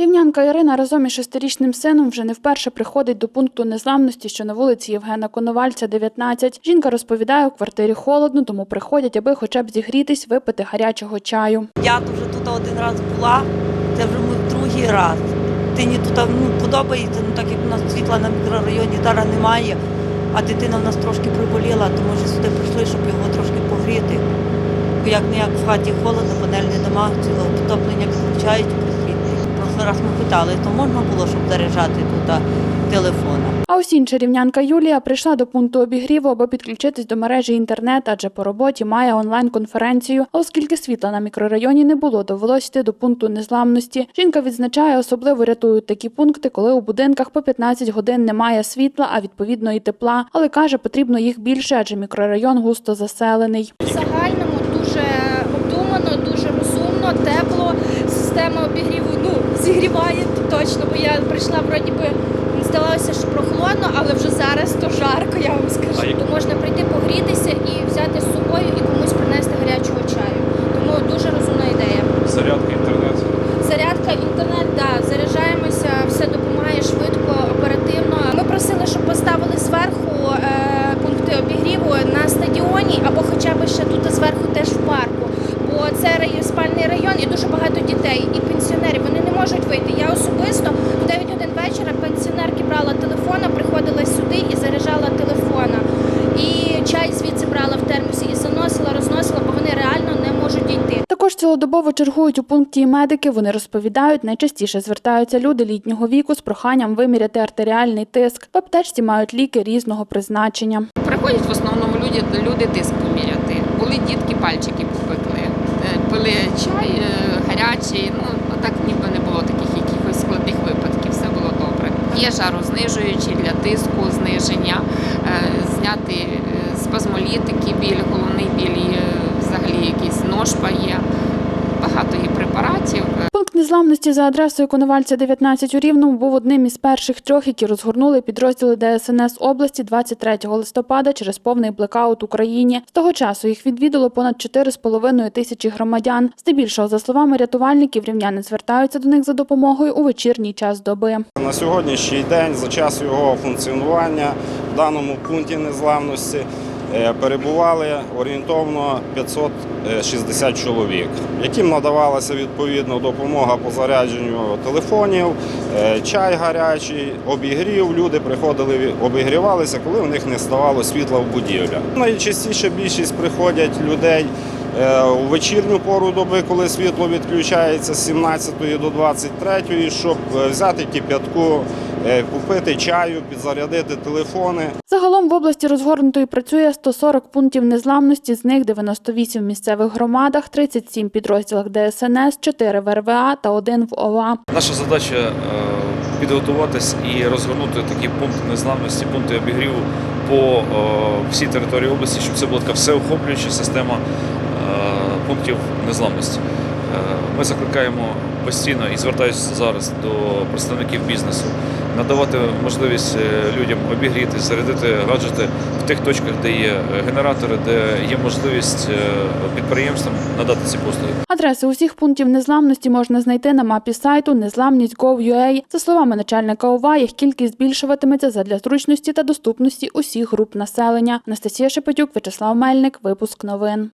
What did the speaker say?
Рівнянка Ірина разом із шестирічним сином вже не вперше приходить до пункту незламності, що на вулиці Євгена Коновальця, 19. Жінка розповідає, у квартирі холодно, тому приходять, аби хоча б зігрітись, випити гарячого чаю. Я вже тут один раз була, це вже мій другий раз. Дитині тут ну, подобається, ну так як у нас світла на мікрорайоні зараз немає, а дитина в нас трошки приболіла, то може сюди прийшли, щоб його трошки погріти. Бо як не як в хаті холодно, панельний дома, цього потоплення відключають. Прошлий раз ми питали, то можна було, щоб заряджати тут а. А ось інша рівнянка Юлія прийшла до пункту обігріву, аби підключитись до мережі інтернет, адже по роботі має онлайн-конференцію. А оскільки світла на мікрорайоні не було, довелось йти до пункту незламності. Жінка відзначає, особливо рятують такі пункти, коли у будинках по 15 годин немає світла, а відповідно і тепла. Але каже, потрібно їх більше, адже мікрорайон густо заселений. В загальному дуже обдумано, дуже розумно, тепло. Система обігріву ну, точно, бо я прийшла вроді би. Здавалося, що прохолодно, але вже зараз то жарко, я вам скажу. То можна прийти погрітися і взяти з собою і комусь принести гарячого чаю. Тому дуже розумна ідея. зарядка, інтернет. Зарядка, інтернет, да, заряджаємося, все допомагає швидко, оперативно. Ми просили, щоб поставили зверху е, пункти обігріву на стадіоні або хоча б ще тут зверху теж в парку. Бо це спальний район і дуже багато дітей і пенсіонерів. Вони не можуть вийти. Я особисто в 9 годин вечора пенсіонерки брала телефона, приходила сюди і заряджала телефона. І чай звідси брала в термосі і заносила, розносила, бо вони реально не можуть дійти. Також цілодобово чергують у пункті медики. Вони розповідають, найчастіше звертаються люди літнього віку з проханням виміряти артеріальний тиск. В аптечці мають ліки різного призначення. Приходять в основному люди, люди тиск поміряти. Були дітки, пальчики попекли, Е, пили чай е, гарячий. Ну так ніби не було таких якихось складних випадків. Все було добре. Є жарознижуючі для тиску, зниження, е, зняти спазмолітики, біль, головний біль, взагалі якийсь ножпа є. Багато є препаратів. Пункт незламності за адресою Коновальця 19 у Рівному був одним із перших трьох, які розгорнули підрозділи ДСНС області 23 листопада через повний блекаут Україні. З того часу їх відвідало понад 4,5 тисячі громадян. Здебільшого, за словами рятувальників, рівняни звертаються до них за допомогою у вечірній час доби. На сьогоднішній день, за час його функціонування в даному пункті незламності перебували орієнтовно 560 чоловік, яким надавалася відповідно допомога по зарядженню телефонів, е, чай гарячий, обігрів. Люди приходили, обігрівалися, коли у них не ставало світла в будівлях. Найчастіше більшість приходять людей. Е, У вечірню пору доби, коли світло відключається з 17 до 23, щоб е, взяти кип'ятку, е, купити чаю, підзарядити телефони. Загалом в області розгорнуто і працює 140 пунктів незламності, з них 98 в місцевих громадах, 37 підрозділах ДСНС, 4 в РВА та 1 в ОВА. Наша задача підготуватись і розгорнути такі пункти незламності, пункти обігріву по всій території області, щоб це була така всеохоплююча система пунктів незламності. Е, Ми закликаємо постійно і звертаюся зараз до представників бізнесу надавати можливість е, людям обігріти, зарядити гаджети в тих точках, де є генератори, де є можливість е, підприємствам надати ці послуги. Адреси усіх пунктів незламності можна знайти на мапі сайту незламність.gov.ua. За словами начальника ОВА, їх кількість збільшуватиметься задля зручності та доступності усіх груп населення. Анастасія Шепетюк, Вячеслав Мельник, випуск новин.